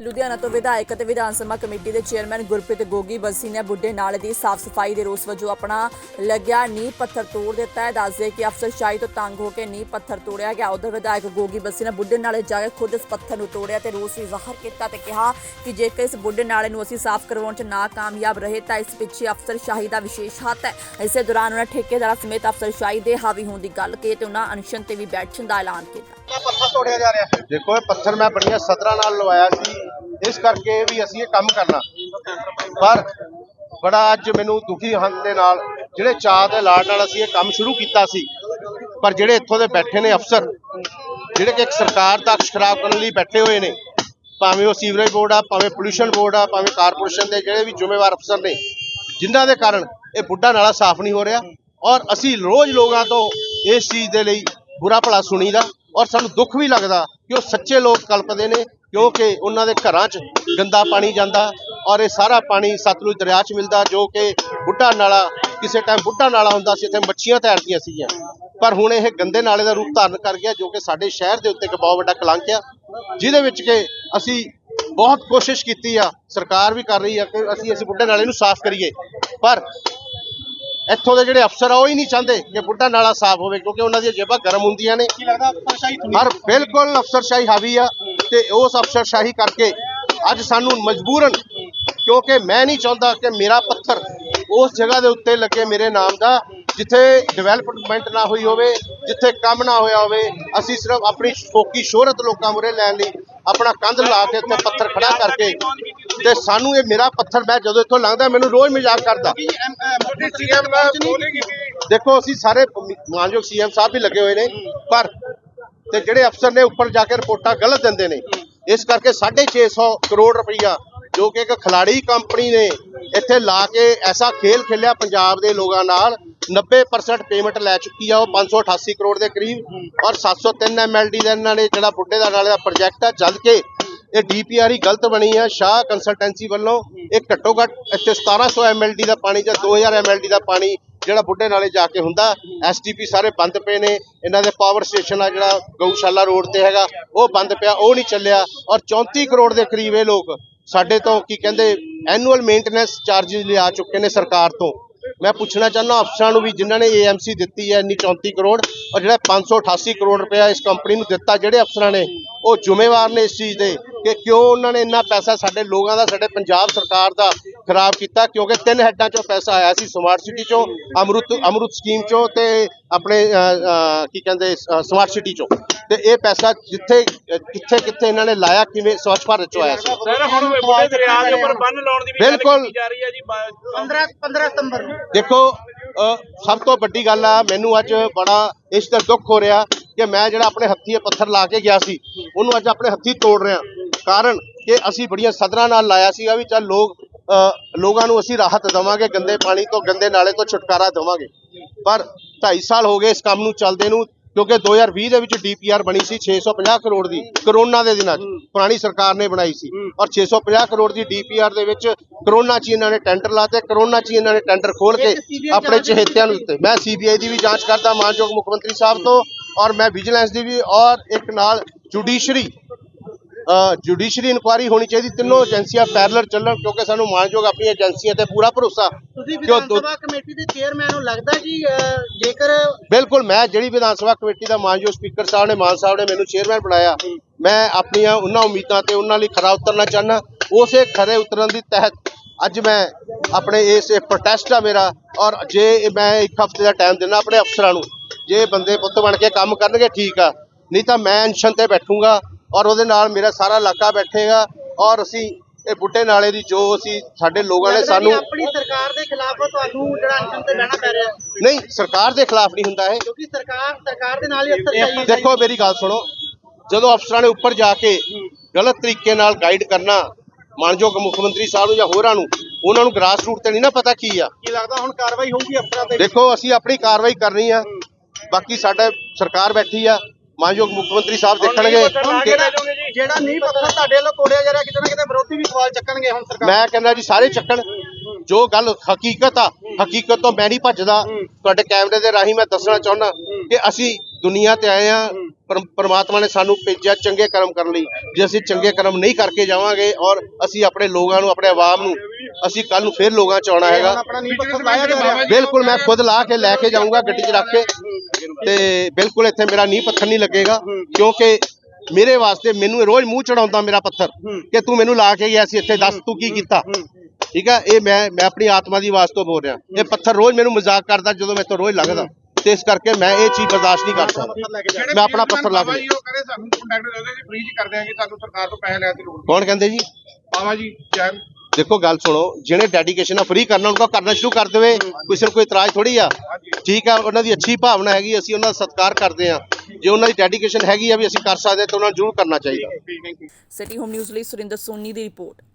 ਲੁਧਿਆਣਾ ਤੋਂ ਵਿਧਾਇਕ ਅਤੇ ਵਿਧਾਨ ਸਭਾ ਕਮੇਟੀ ਦੇ ਚੇਅਰਮੈਨ ਗੁਰਪ੍ਰੀਤ ਗੋਗੀ ਬੱਸੀ ਨੇ ਬੁੱਢੇ ਨਾਲੇ ਦੀ ਸਾਫ਼ ਸਫ਼ਾਈ ਦੇ ਰੋਸ ਵਜੋਂ ਆਪਣਾ ਲੱਗਿਆ ਨੀਂਹ ਪੱਥਰ ਤੋੜ ਦਿੱਤਾ ਹੈ। ਦੱਸਦੇ ਕਿ ਅਫਸਰਸ਼ਾਹੀ ਤੋਂ ਤੰਗ ਹੋ ਕੇ ਨੀਂਹ ਪੱਥਰ ਤੋੜਿਆ ਗਿਆ। ਉਧਰ ਵਿਧਾਇਕ ਗੋਗੀ ਬੱਸੀ ਨੇ ਬੁੱਢੇ ਨਾਲੇ ਜਾ ਕੇ ਖੁਦ ਇਸ ਪੱਥਰ ਨੂੰ ਤੋੜਿਆ ਤੇ ਰੋਸ ਵੀ ਜ਼ਾਹਰ ਕੀਤਾ ਤੇ ਕਿਹਾ ਕਿ ਜੇਕਰ ਇਸ ਬੁੱਢੇ ਨਾਲੇ ਨੂੰ ਅਸੀਂ ਸਾਫ਼ ਕਰਵਾਉਣ 'ਚ ਨਾਕਾਮਯਾਬ ਰਹੇ ਤਾਂ ਇਸ ਪਿੱਛੇ ਅਫਸਰਸ਼ਾਹੀ ਦਾ ਵਿਸ਼ੇਸ਼ ਹੱਥ ਹੈ। ਇਸੇ ਦੌਰਾਨ ਉਹਨਾਂ ਠੇਕੇਦਾਰਾਂ ਸਮੇਤ ਅਫਸਰਸ਼ਾਹੀ ਦੇ ਹਾਵੀ ਹੋਣ ਦੀ ਗੱਲ ਕਹੀ ਤੇ ਉਹਨਾਂ ਅਨਸ਼ਨ ਤੇ ਵੀ ਬੈਠਣ ਦਾ ਐਲਾਨ ਕੀਤਾ। ਪੱਥਰ ਤੋੜਿਆ ਜਾ ਰਿਹਾ ਦੇਖੋ ਇਹ ਪੱਥਰ ਮੈਂ ਬੜੀਆਂ ਸਦਰਾਂ ਨਾਲ ਲਵਾਇਆ ਸੀ। ਇਸ ਕਰਕੇ ਵੀ ਅਸੀਂ ਇਹ ਕੰਮ ਕਰਨਾ। ਪਰ ਬੜਾ ਅੱਜ ਮੈਨੂੰ ਦੁਖੀ ਹਨ ਦੇ ਨਾਲ ਜਿਹੜੇ ਚਾਹ ਦੇ ਲਾੜ ਨਾਲ ਅਸੀਂ ਇਹ ਕੰਮ ਸ਼ੁਰੂ ਕੀਤਾ ਸੀ, ਪਰ ਜਿਹੜੇ ਇੱਥੋਂ ਦੇ ਬੈਠੇ ਨੇ ਅਫਸਰ, ਜਿਹੜੇ ਕਿ ਇੱਕ ਸਰਕਾਰ ਦਾ ਅਕਸ਼ ਖਰਾਬ ਕਰਨ ਲਈ ਬੈਠੇ ਹੋਏ ਨੇ, ਭਾਵੇਂ ਉਹ ਸੀਵਰੇਜ ਬੋਰਡ ਆ, ਭਾਵੇਂ ਪੋਲੂਸ਼ਨ ਬੋਰਡ ਆ, ਭਾਵੇਂ ਕਾਰਪੋਰੇਸ਼ਨ ਦੇ ਜਿਹੜੇ ਵੀ ਜ਼ਿੰਮੇਵਾਰ ਅਫਸਰ ਨੇ, ਜਿਨ੍ਹਾਂ ਦੇ ਕਾਰਨ ਇਹ ਬੁੱਢਾ ਨਾਲਾ ਸਾਫ਼ ਨਹੀਂ ਹੋ ਰਿਹਾ ਔਰ ਅਸੀਂ ਰੋਜ਼ ਲੋਕਾਂ ਤੋਂ ਇਸ ਚੀਜ਼ ਦੇ ਲਈ ਬੁਰਾ ਭਲਾ ਸੁਣੀਦਾ ਔਰ ਸਾਨੂੰ ਦੁੱਖ ਵੀ ਲੱਗਦਾ ਕਿ ਉਹ ਸੱਚੇ ਲੋਕ ਕਲਪਦੇ ਨੇ ਕਿਉਂਕਿ ਉਹਨਾਂ ਦੇ ਘਰਾਂ 'ਚ ਗੰਦਾ ਪਾਣੀ ਜਾਂਦਾ ਔਰ ਇਹ ਸਾਰਾ ਪਾਣੀ ਸਤਲੁਜ ਦਰਿਆ 'ਚ ਮਿਲਦਾ ਜੋ ਕਿ ਬੁੱਢਾ ਨਾਲਾ ਕਿਸੇ ਟਾਈਮ ਬੁੱਢਾ ਨਾਲਾ ਹੁੰਦਾ ਸੀ ਇੱਥੇ ਮੱਛੀਆਂ ਤੈਰਦੀਆਂ ਸੀਗੀਆਂ। ਪਰ ਹੁਣ ਇਹ ਗੰਦੇ ਨਾਲੇ ਦਾ ਰੂਪ ਧਾਰਨ ਕਰ ਗਿਆ ਜੋ ਕਿ ਸਾਡੇ ਸ਼ਹਿਰ ਦੇ ਉੱਤੇ ਇੱਕ ਬਹੁਤ ਵੱਡਾ ਕਲੰਕ ਆ ਜਿਹਦੇ ਵਿੱਚ ਕਿ ਅਸੀਂ ਬਹੁਤ ਕੋਸ਼ਿਸ਼ ਕੀਤੀ ਆ ਸਰਕਾਰ ਵੀ ਕਰ ਰਹੀ ਆ ਕਿ ਅਸੀਂ ਇਸ ਬੁੱਢੇ ਨਾਲੇ ਨੂੰ ਸਾਫ਼ ਕਰੀਏ। ਪਰ ਇੱਥੋਂ ਦੇ ਜਿਹੜੇ ਅਫਸਰ ਆ ਉਹ ਹੀ ਨਹੀਂ ਚਾਹੁੰਦੇ ਕਿ ਬੁੱਢਾ ਨਾਲਾ ਸਾਫ਼ ਹੋਵੇ ਕਿਉਂਕਿ ਉਹਨਾਂ ਦੀਆਂ ਜੇਬਾਂ ਗਰਮ ਹੁੰਦੀਆਂ ਨੇ। ਹਰ ਬਿਲਕੁਲ ਅਫਸਰਸ਼ਾਹੀ ਹਾਵੀ ਆ। ਤੇ ਉਸ ਅਫਸਰਸ਼ਾਹੀ ਕਰਕੇ ਅੱਜ ਸਾਨੂੰ ਮਜਬੂਰਨ ਕਿਉਂਕਿ ਮੈਂ ਨਹੀਂ ਚਾਹੁੰਦਾ ਕਿ ਮੇਰਾ ਪੱਥਰ ਉਸ ਜਗ੍ਹਾ ਦੇ ਉੱਤੇ ਲੱਗੇ ਮੇਰੇ ਨਾਮ ਦਾ ਜਿੱਥੇ ਡਿਵੈਲਪਮੈਂਟ ਨਾ ਹੋਈ ਹੋਵੇ ਜਿੱਥੇ ਕੰਮ ਨਾ ਹੋਇਆ ਹੋਵੇ। ਅਸੀਂ ਸਿਰਫ ਆਪਣੀ ਸ਼ੋਕੀ ਸ਼ੋਹਰਤ ਲੋਕਾਂ ਮੁਰੇ ਲੈਣ ਲਈ ਆਪਣਾ ਕੰਧ ਲਾ ਕੇ ਉੱਤੇ ਪੱਥਰ ਖੜਾ ਕਰਕੇ ਤੇ ਸਾਨੂੰ ਇਹ ਮੇਰਾ ਪੱਥਰ ਮੈਂ ਜਦੋਂ ਇੱਥੋਂ ਲੰਘਦਾ ਮੈਨੂੰ ਰੋਜ਼ ਮਜ਼ਾਕ ਕਰਦਾ। ਦੇਖੋ ਅਸੀਂ ਸਾਰੇ ਮਾਨਯੋਗ ਸੀਐਮ ਸਾਹਿਬ ਵੀ ਲੱਗੇ ਹੋਏ ਨੇ ਪਰ ਤੇ ਜਿਹੜੇ ਅਫਸਰ ਨੇ ਉੱਪਰ ਜਾ ਕੇ ਰਿਪੋਰਟਾਂ ਗਲਤ ਦਿੰਦੇ ਨੇ, ਇਸ ਕਰਕੇ 650 ਕਰੋੜ ਰੁਪਈਆ, ਜੋ ਕਿ ਇੱਕ ਖਿਲਾੜੀ ਕੰਪਨੀ ਨੇ ਇੱਥੇ ਲਾ ਕੇ ਐਸਾ ਖੇਲ ਖੇਲਿਆ ਪੰਜਾਬ ਦੇ ਲੋਕਾਂ ਨਾਲ 90% ਪੇਮੈਂਟ ਲੈ ਚੁੱਕੀ ਆ ਉਹ 588 ਕਰੋੜ ਦੇ ਕਰੀਬ, ਔਰ 703 ਐਮਐਲਡੀ ਦਾ ਇਹਨਾਂ ਨੇ ਜਿਹੜਾ ਬੁੱਢੇ ਦਾ ਨਾਲੇ ਦਾ ਪ੍ਰੋਜੈਕਟ ਆ ਜਦ ਕਿ ਇਹ ਡੀਪੀਆਰ ਹੀ ਗਲਤ ਬਣੀ ਆ, ਸ਼ਾਹ ਕੰਸਲਟੈਂਸੀ ਵੱਲੋਂ ਇਹ ਘੱਟੋ ਘੱਟ ਇੱਥੇ 1700 ਐਮਐਲਡੀ ਦਾ ਪਾਣੀ ਜਾਂ 2000 ਐਮਐਲਡੀ ਦਾ ਪਾਣੀ ਜਿਹੜਾ ਬੁੱਢੇ ਨਾਲੇ ਜਾ ਕੇ ਹੁੰਦਾ ਐਸਟੀਪੀ ਸਾਰੇ ਬੰਦ ਪਏ ਨੇ, ਇਹਨਾਂ ਦੇ ਪਾਵਰ ਸਟੇਸ਼ਨ ਆ ਜਿਹੜਾ ਗਊਸ਼ਾਲਾ ਰੋਡ ਤੇ ਹੈਗਾ, ਉਹ ਬੰਦ ਪਿਆ, ਉਹ ਨਹੀਂ ਚੱਲਿਆ। ਔਰ 34 ਕਰੋੜ ਦੇ ਕਰੀਬ ਇਹ ਲੋਕ ਸਾਡੇ ਤੋਂ ਕੀ ਕਹਿੰਦੇ ਐਨੂਅਲ ਮੇਨਟੇਨੈਂਸ ਚਾਰजेस ਲਿਆ ਚੁੱਕੇ ਨੇ ਸਰਕਾਰ ਤੋਂ। ਮੈਂ ਪੁੱਛਣਾ ਚਾਹੁੰਦਾ ਅਫਸਰਾਂ ਨੂੰ ਵੀ, ਜਿਨ੍ਹਾਂ ਨੇ ਏਐਮਸੀ ਦਿੱਤੀ ਹੈ ਇੰਨੀ 34 ਕਰੋੜ, ਔਰ ਜਿਹੜਾ 588 ਕਰੋੜ ਰੁਪਇਆ ਇਸ ਕੰਪਨੀ ਨੂੰ ਦਿੱਤਾ, ਜਿਹੜੇ ਅਫਸਰਾਂ ਨੇ, ਉਹ ਜ਼ਿੰਮੇਵਾਰ ਨੇ ਇਸ ਚੀਜ਼ ਦੇ ਕਿ ਕਿਉਂ ਉਹਨਾਂ ਨੇ ਇੰਨਾ ਪੈਸਾ ਸਾਡੇ ਲੋਕਾਂ ਦਾ, ਸਾਡੇ ਪੰਜਾਬ ਸਰਕਾਰ ਦਾ ਖਰਾਬ ਕੀਤਾ ਕਿਉਂਕਿ ਤਿੰਨ ਹੈੱਡਾਂ ਚੋਂ ਪੈਸਾ ਆਇਆ ਸੀ ਸਮਾਰਟ ਸਿਟੀ ਚੋਂ ਅਮਰੁਤ ਅਮਰੁਤ ਸਕੀਮ ਚੋਂ ਤੇ ਆਪਣੇ ਕੀ ਕਹਿੰਦੇ ਸਮਾਰਟ ਸਿਟੀ ਚੋਂ। ਤੇ ਇਹ ਪੈਸਾ ਜਿੱਥੇ ਕਿੱਥੇ ਕਿੱਥੇ ਇਹਨਾਂ ਨੇ ਲਾਇਆ ਕਿਵੇਂ ਸਵੱਛ ਭਾਰਤ ਚੋਂ ਆਇਆ ਸੀ। ਸਰ ਹੁਣ ਬੁੱਢੇ ਦਰਿਆ ਦੇ ਉੱਪਰ ਬੰਨ ਲਾਉਣ ਦੀ ਵੀ ਗੱਲ ਬਿਲਕੁਲ। ਕੀਤੀ ਜਾ ਰਹੀ ਹੈ ਜੀ ਬ- 15 15 ਸਤੰਬਰ ਨੂੰ। ਦੇਖੋ ਸਭ ਤੋਂ ਵੱਡੀ ਗੱਲ ਆ ਮੈਨੂੰ ਅੱਜ ਬੜਾ ਇਸ ਤੇ ਦੁੱਖ ਹੋ ਰਿਹਾ ਕਿ ਮੈਂ ਜਿਹੜਾ ਆਪਣੇ ਹੱਥੀਂ ਇਹ ਪੱਥਰ ਲਾ ਕੇ ਗਿਆ ਸੀ ਉਹਨੂੰ ਅੱਜ ਆਪਣੇ ਹੱਥੀਂ ਤੋੜ ਰਿਹਾ। ਕਾਰਨ ਕਿ ਅਸੀਂ ਬੜੀਆਂ ਸਦਰਾਂ ਨਾਲ ਲਾਇਆ ਸੀਗਾ ਵੀ ਚੱਲ ਲੋਕ ਲੋਕਾਂ ਨੂੰ ਅਸੀਂ ਰਾਹਤ ਦੇਵਾਂਗੇ ਗੰਦੇ ਪਾਣੀ ਤੋਂ ਗੰਦੇ ਨਾਲੇ ਤੋਂ ਛੁਟਕਾਰਾ ਦੇਵਾਂਗੇ। ਪਰ 2.5 ਸਾਲ ਹੋ ਗਏ ਇਸ ਕੰਮ ਨੂੰ ਚੱਲਦੇ ਨੂੰ ਕਿਉਂਕਿ 2020 ਦੇ ਵਿੱਚ ਡੀਪੀਆਰ ਬਣੀ ਸੀ 650 ਕਰੋੜ ਦੀ ਕਰੋਨਾ ਦੇ ਦਿਨਾਂ 'ਚ ਪੁਰਾਣੀ ਸਰਕਾਰ ਨੇ ਬਣਾਈ ਸੀ। ਔਰ 650 ਕਰੋੜ ਦੀ ਡੀਪੀਆਰ ਦੇ ਵਿੱਚ ਕਰੋਨਾ 'ਚ ਇਹਨਾਂ ਨੇ ਟੈਂਡਰ ਲਾਤੇ ਕਰੋਨਾ 'ਚ ਇਹਨਾਂ ਨੇ ਟੈਂਡਰ ਖੋਲ ਕੇ ਆਪਣੇ ਚਹੇਤਿਆਂ ਨੂੰ ਦਿੱਤੇ। ਮੈਂ ਸੀਬੀਆਈ ਦੀ ਵੀ ਜਾਂਚ ਕਰਦਾ ਮਾਨਯੋਗ ਮੁੱਖ ਮੰਤਰੀ ਸਾਹਿਬ ਤੋਂ ਔਰ ਮੈਂ ਵਿਜੀਲੈਂਸ ਦੀ ਵੀ ਔਰ ਇੱਕ ਨਾਲ ਜੁਡੀਸ਼ਰੀ ਜੁਡੀਸ਼ਰੀ ਇਨਕੁਆਰੀ ਹੋਣੀ ਚਾਹੀਦੀ ਤਿੰਨੋਂ ਏਜੰਸੀਆਂ ਪੈਰਲਲ ਚੱਲਣ ਕਿਉਂਕਿ ਸਾਨੂੰ ਮਾਨਯੋਗ ਆਪਣੀਆਂ ਏਜੰਸੀਆਂ ਤੇ ਪੂਰਾ ਭਰੋਸਾ। ਤੁਸੀਂ ਵਿਧਾਨ ਸਭਾ ਕਮੇਟੀ ਦੇ ਚੇਅਰਮੈਨ ਨੂੰ ਲੱਗਦਾ ਅਹ, ਜੇਕਰ ਬਿਲਕੁਲ ਮੈਂ ਜਿਹੜੀ ਵਿਧਾਨ ਸਭਾ ਕਮੇਟੀ ਦਾ ਮਾਨਯੋਗ ਸਪੀਕਰ ਸਾਹਿਬ ਨੇ ਮਾਨ ਸਾਹਿਬ ਨੇ ਮੈਨੂੰ ਚੇਅਰਮੈਨ ਬਣਾਇਆ ਮੈਂ ਆਪਣੀਆਂ ਉਹਨਾਂ ਉਮੀਦਾਂ ਤੇ ਉਹਨਾਂ ਲਈ ਖਰਾ ਉਤਰਨਾ ਚਾਹਨਾ ਉਸੇ ਖਰੇ ਉਤਰਨ ਦੀ ਤਹਿਤ ਅੱਜ ਮੈਂ ਆਪਣੇ ਇਸ ਪ੍ਰੋਟੈਸਟ ਆ ਮੇਰਾ ਔਰ ਜੇ ਮੈਂ ਇੱਕ ਹਫ਼ਤੇ ਦਾ ਟਾਈਮ ਦਿੰਦਾ ਆਪਣੇ ਅਫਸਰਾਂ ਨੂੰ ਜੇ ਬੰਦੇ ਪੁੱਤ ਬਣ ਕੇ ਕੰਮ ਕਰਨਗੇ ਠੀਕ ਆ ਨਹੀਂ ਤਾਂ ਮੈਂ ਅਨਸ਼ਨ ਤੇ ਬੈਠੂੰਗਾ ਔਰ ਉਹਦੇ ਨਾਲ ਮੇਰਾ ਸਾਰਾ ਇਲਾਕਾ ਬੈਠੇਗਾ। ਔਰ ਅਸੀਂ ਇਹ ਬੁੱਢੇ ਨਾਲੇ ਦੀ ਜੋ ਅਸੀਂ ਸਾਡੇ ਲੋਕਾਂ ਨੇ ਸਾਨੂੰ ਆਪਣੀ ਸਰਕਾਰ ਦੇ ਖਿਲਾਫ ਤੁਹਾਨੂੰ ਜਿਹੜਾ ਅੰਕਮ ਤੇ ਬਹਿਣਾ ਪੈ ਰਿਹਾ। ਨਹੀਂ ਸਰਕਾਰ ਦੇ ਖਿਲਾਫ ਨਹੀਂ ਹੁੰਦਾ ਇਹ। ਕਿਉਂਕਿ ਸਰਕਾਰ ਸਰਕਾਰ ਦੇ ਨਾਲ ਹੀ ਅਫਸਰਸ਼ਾਹੀ ਦੇਖੋ ਮੇਰੀ ਗੱਲ ਸੁਣੋ। ਜਦੋਂ ਅਫਸਰਾਂ ਨੇ ਉੱਪਰ ਜਾ ਕੇ ਗਲਤ ਤਰੀਕੇ ਨਾਲ ਗਾਈਡ ਕਰਨਾ ਮਾਨਯੋਗ ਮੁੱਖ ਮੰਤਰੀ ਸਾਹਿਬ ਨੂੰ ਜਾਂ ਹੋਰਾਂ ਨੂੰ ਉਹਨਾਂ ਨੂੰ ਗ੍ਰਾਸ ਰੂਟ ਤੇ ਨਹੀਂ ਨਾ ਪਤਾ ਕੀ ਆ। ਕੀ ਲੱਗਦਾ ਹੁਣ ਕਾਰਵਾਈ ਹੋਊਗੀ ਅਫਸਰਾਂ ਤੇ? ਦੇਖੋ ਅਸੀਂ ਆਪਣੀ ਕਾਰਵਾਈ ਕਰਨੀ ਆ। ਬਾਕੀ ਸਾਡਾ ਸਰਕਾਰ ਬੈਠੀ ਆ। ਮਾਨਯੋਗ ਮੁੱਖ ਮੰਤਰੀ ਸਾਹਿਬ ਦੇਖਣਗੇ। ਜਿਹੜਾ ਨਹੀਂ ਪੱਥਰ ਤੁਹਾਡੇ ਵੱਲੋਂ ਤੋੜਿਆ ਜਾ ਰਿਹਾ ਕਿਤੇ ਨਾ ਕਿਤੇ ਵਿਰੋਧੀ ਵੀ ਸਵਾਲ ਚੱਕਣਗੇ ਹੁਣ ਸਰਕਾਰ। ਮੈਂ ਕਹਿੰਦਾ ਜੀ ਸਾਰੇ ਚੱਕਣ। ਜੋ ਗੱਲ ਹਕੀਕਤ ਆ ਹਕੀਕਤ ਤੋਂ ਮੈਂ ਨਹੀਂ ਭੱਜਦਾ। ਤੁਹਾਡੇ ਕੈਮਰੇ ਦੇ ਰਾਹੀਂ ਮੈਂ ਦੱਸਣਾ ਚਾਹੁੰਦਾ ਕਿ ਅਸੀਂ ਦੁਨੀਆ ਤੇ ਆਏ ਆ ਪਰ- ਪ੍ਰਮਾਤਮਾ ਨੇ ਸਾਨੂੰ ਭੇਜਿਆ ਚੰਗੇ ਕਰਮ ਕਰਨ ਲਈ। ਜੇ ਅਸੀਂ ਚੰਗੇ ਕਰਮ ਨਹੀਂ ਕਰਕੇ ਜਾਵਾਂਗੇ ਔਰ ਅਸੀਂ ਆਪਣੇ ਲੋਕਾਂ ਨੂੰ ਆਪਣੇ ਆਵਾਮ ਨੂੰ ਅਸੀਂ ਕੱਲ ਨੂੰ ਫਿਰ ਲੋਕਾਂ ਚ ਆਉਣਾ ਹੈਗਾ। ਬਿਲਕੁਲ ਮੈਂ ਖੁਦ ਲਾ ਕੇ ਲੈ ਕੇ ਜਾਊਂਗਾ ਗੱਡੀ 'ਚ ਰੱਖ ਕੇ। ਤੇ ਬਿਲਕੁਲ ਇੱਥੇ ਮੇਰਾ ਨੀਂਹ ਪੱਥਰ ਨਹੀਂ ਲੱਗੇਗਾ ਕਿਉਂਕਿ ਮੇਰੇ ਵਾਸਤੇ ਮੈਨੂੰ ਰੋਜ਼ ਮੂੰਹ ਚੜਾਉਂਦਾ ਮੇਰਾ ਪੱਥਰ ਕਿ ਤੂੰ ਮੈਨੂੰ ਲਾ ਕੇ ਗਿਆ ਸੀ ਇੱਥੇ ਦੱਸ ਤੂੰ ਕੀ ਕੀਤਾ? ਠੀਕ ਹੈ ਇਹ ਮੈਂ ਮੈਂ ਆਪਣੀ ਆਤਮਾ ਦੀ ਆਵਾਜ਼ ਤੋਂ ਬੋਲ ਰਿਹਾ। ਇਹ ਪੱਥਰ ਰੋਜ਼ ਮੈਨੂੰ ਮਜ਼ਾਕ ਕਰਦਾ ਜਦੋਂ ਮੈਂ ਤੋਂ ਰੋਜ਼ ਲੱਗਦਾ ਤੇ ਇਸ ਕਰਕੇ ਮੈਂ ਇਹ ਚੀਜ਼ ਬਰਦਾਸ਼ਤ ਨਹੀਂ ਕਰ ਸਕਦਾ। ਮੈਂ ਆਪਣਾ ਪੱਥਰ ਲਾ ਕੇ ਜੀ ਉਹ ਕਹਿੰਦੇ ਸਾਨੂੰ ਕੰਟੈਕਟ ਦੇ ਦਿਓ ਜੀ ਫ੍ਰੀ ਚ ਕਰ ਦਿਆਂਗੇ ਸਾਨੂੰ ਸਰਕਾਰ ਤੋਂ ਪੈਸੇ ਲੈਣ ਦੀ ਲੋੜ ਕੌਣ ਕਹਿੰਦੇ ਜੀ? ਬਾਬਾ ਜੀ ਜੈਨ ਦੇਖੋ ਗੱਲ ਸੁਣੋ ਜਿਹਨੇ ਡੈਡੀਕੇਸ਼ਨ ਆ ਫ੍ਰੀ ਕਰਨਾ ਉਹਨਾਂ ਕਰਨਾ ਸ਼ੁਰੂ ਕਰ ਦੇਵੇ। ਕਿਸੇ ਨੂੰ ਕੋਈ ਇਤਰਾਜ਼ ਥੋੜੀ ਆ। ਠੀਕ ਆ, ਉਹਨਾਂ ਦੀ ਅੱਛੀ ਭਾਵਨਾ ਹੈਗੀ, ਅਸੀਂ ਉਹਨਾਂ ਦਾ ਸਤਿਕਾਰ ਕਰਦੇ ਆ ਜੇ ਉਹਨਾਂ ਦੀ ਡੈਡੀਕੇਸ਼ਨ ਹੈਗੀ ਆ ਵੀ ਅਸੀਂ ਕਰ ਸਕਦੇ ਹਾਂ, ਤਾਂ ਉਹਨਾਂ ਨੂੰ ਜ਼ਰੂਰ ਕਰਨਾ ਚਾਹੀਦਾ। ਸਿਟੀ ਹੋਮ ਨਿਊਜ਼ ਲਈ ਸੁਰਿੰਦਰ ਸੋਨੀ ਦੀ ਰਿਪੋਰਟ।